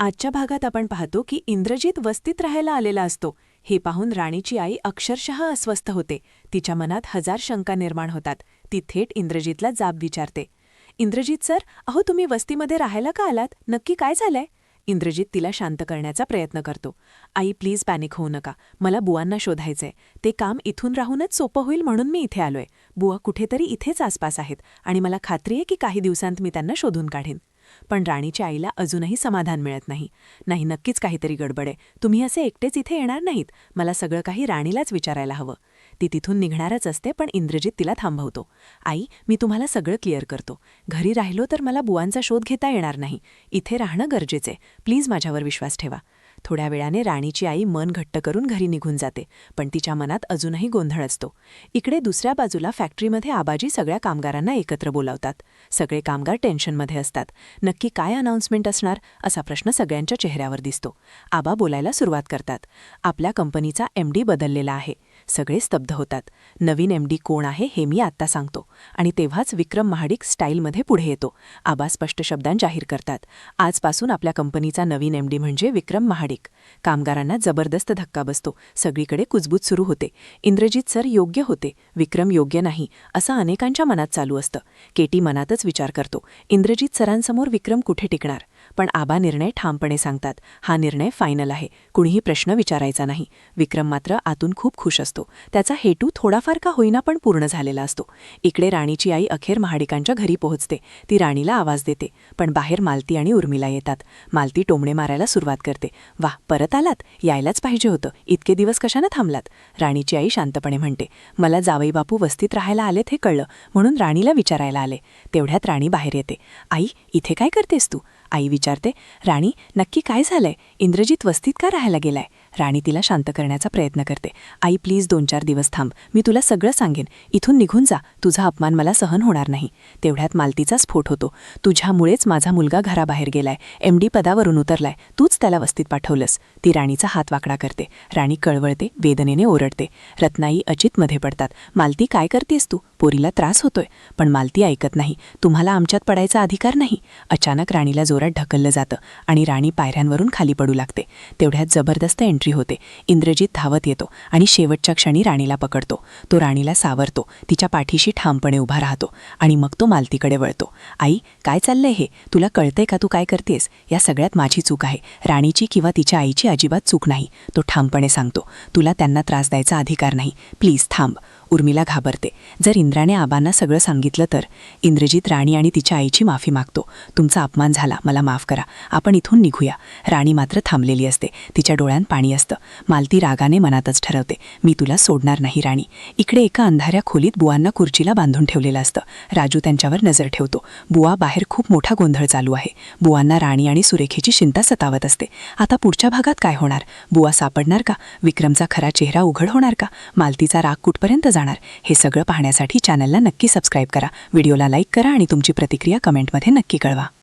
आजच्या भागात आपण पाहतो की इंद्रजित वस्तीत राहायला आलेला असतो. हे पाहून राणीची आई अक्षरशः अस्वस्थ होते. तिच्या मनात हजार शंका निर्माण होतात. ती थेट इंद्रजितला जाब विचारते. इंद्रजित सर अहो तुम्ही वस्तीमध्ये राहायला का आलात? नक्की काय झालंय? इंद्रजित तिला शांत करण्याचा प्रयत्न करतो. आई प्लीज पॅनिक होऊ नका. मला बुवांना शोधायचंय. ते काम इथून राहूनच सोपं होईल म्हणून मी इथे आलोय. बुवा कुठेतरी इथेच आसपास आहेत आणि मला खात्री आहे की काही दिवसांत मी त्यांना शोधून काढीन. पण राणीच्या आईला अजूनही समाधान मिळत नाही. नाही नक्कीच काहीतरी गडबड आहे. तुम्ही असे एकटेच इथे येणार नाहीत. मला सगळं काही राणीलाच विचारायला हवं. ती तिथून निघणारच असते पण इंद्रजित तिला थांबवतो. आई मी तुम्हाला सगळं क्लिअर करतो. घरी राहिलो तर मला बुवांचा शोध घेता येणार नाही. इथे राहणं गरजेचे प्लीज माझ्यावर विश्वास ठेवा. थोड्या वेळाने राणीची आई मन घट्ट करून घरी निघून जाते पण तिच्या मनात अजूनही गोंधळ असतो. इकडे दुसऱ्या बाजूला फॅक्टरीमध्ये आबाजी सगळ्या कामगारांना एकत्र बोलावतात. सगळे कामगार टेन्शनमध्ये असतात. नक्की काय अनाऊन्समेंट असणार? असा प्रश्न सगळ्यांच्या चेहऱ्यावर दिसतो. आबा बोलायला सुरुवात करतात. आपल्या कंपनीचा एमडी बदललेला आहे. सगळे स्तब्ध होतात. नवीन एमडी कोण आहे हे मी आत्ता सांगतो. आणि तेव्हाच विक्रम महाडिक स्टाईलमध्ये पुढे येतो. आबा स्पष्ट शब्दांत जाहीर करतात. आजपासून आपल्या कंपनीचा नवीन एमडी म्हणजे विक्रम महाडिक. कामगारांना जबरदस्त धक्का बसतो. सगळीकडे कुजबूज सुरू होते. इंद्रजित सर योग्य होते. विक्रम योग्य नाही असं अनेकांच्या मनात चालू असतं. केटी मनातच विचार करतो. इंद्रजित सरांसमोर विक्रम कुठे टिकणार? पण आबा निर्णय ठामपणे सांगतात हा निर्णय फायनल आहे. कुणीही प्रश्न विचारायचा नाही. विक्रम मात्र आतून खूप खुश असतो. त्याचा हेतू थोडाफार का होईना पण पूर्ण झालेला असतो. इकडे राणीची आई अखेर महाडिकांच्या घरी पोहोचते. ती राणीला आवाज देते. पण बाहेर मालती आणि उर्मिला येतात. मालती टोमणे मारायला सुरुवात करते. वाह परत आलात? यायलाच पाहिजे होतं. इतके दिवस कशानं थांबलात? राणीची आई शांतपणे म्हणते. मला जावई बापू वस्तीत राहायला आलेत हे कळलं. म्हणून राणीला विचारायला आले. तेवढ्यात राणी बाहेर येते. आई इथे काय करतेस तू? आई विचारते राणी नक्की काय झालंय? इंद्रजित वस्तीत का राहायला गेलाय? राणी तिला शांत करण्याचा प्रयत्न करते. आई प्लीज दोन चार दिवस थांब. मी तुला सगळं सांगेन. इथून निघून जा. तुझा अपमान मला सहन होणार नाही. तेवढ्यात मालतीचा स्फोट होतो. तुझ्यामुळेच माझा मुलगा घराबाहेर गेलाय. एमडी पदावरून उतरलाय. तूच त्याला वस्तीत पाठवलंस. ती राणीचा हात वाकडा करते. राणी कळवळते वेदनेने ओरडते. रत्नाई अचितमध्ये पडतात. मालती काय करतेस तू? पोरीला त्रास होतोय. पण मालती ऐकत नाही. तुम्हाला आमच्यात पडायचा अधिकार नाही. अचानक राणीला जोरात ढकललं जातं आणि राणी पायऱ्यांवरून खाली पडू लागते. तेवढ्यात जबरदस्त एंट्री होते. इंद्रजित धावत येतो आणि शेवटच्या क्षणी राणीला पकडतो. तो राणीला सावरतो. तिच्या पाठीशी ठामपणे उभा राहतो आणि मग तो मालतीकडे वळतो. आई काय चाललंय हे? तुला कळतंय का तू काय करतेस? या सगळ्यात माझी चूक आहे. राणीची किंवा तिच्या आईची अजिबात चूक नाही तो ठामपणे सांगतो. तुला त्यांना त्रास द्यायचा अधिकार नाही. प्लीज थांब. उर्मिला घाबरते. जर इंद्राने आबांना सगळं सांगितलं तर? इंद्रजीत राणी आणि तिच्या आईची माफी मागतो. तुमचा अपमान झाला. मला माफ करा. आपण इथून निघूया. राणी मात्र थांबलेली असते. तिच्या डोळ्यात पाणी असतं. मालती रागाने मनातच ठरवते. मी तुला सोडणार नाही राणी. इकडे एका अंधाऱ्या खोलीत बुवांना खुर्चीला बांधून ठेवलेलं असतं. राजू त्यांच्यावर नजर ठेवतो. बुवा बाहेर खूप मोठा गोंधळ चालू आहे. बुवांना राणी आणि सुरेखेची चिंता सतावत असते. आता पुढच्या भागात काय होणार? बुवा सापडणार का? विक्रमचा खरा चेहरा उघड होणार का? मालतीचा राग कुठपर्यंत जाणार. हे सगळं पाहण्यासाठी चॅनलला नक्की सबस्क्राईब करा. व्हिडिओला लाईक करा आणि तुमची प्रतिक्रिया कमेंटमध्ये नक्की कळवा.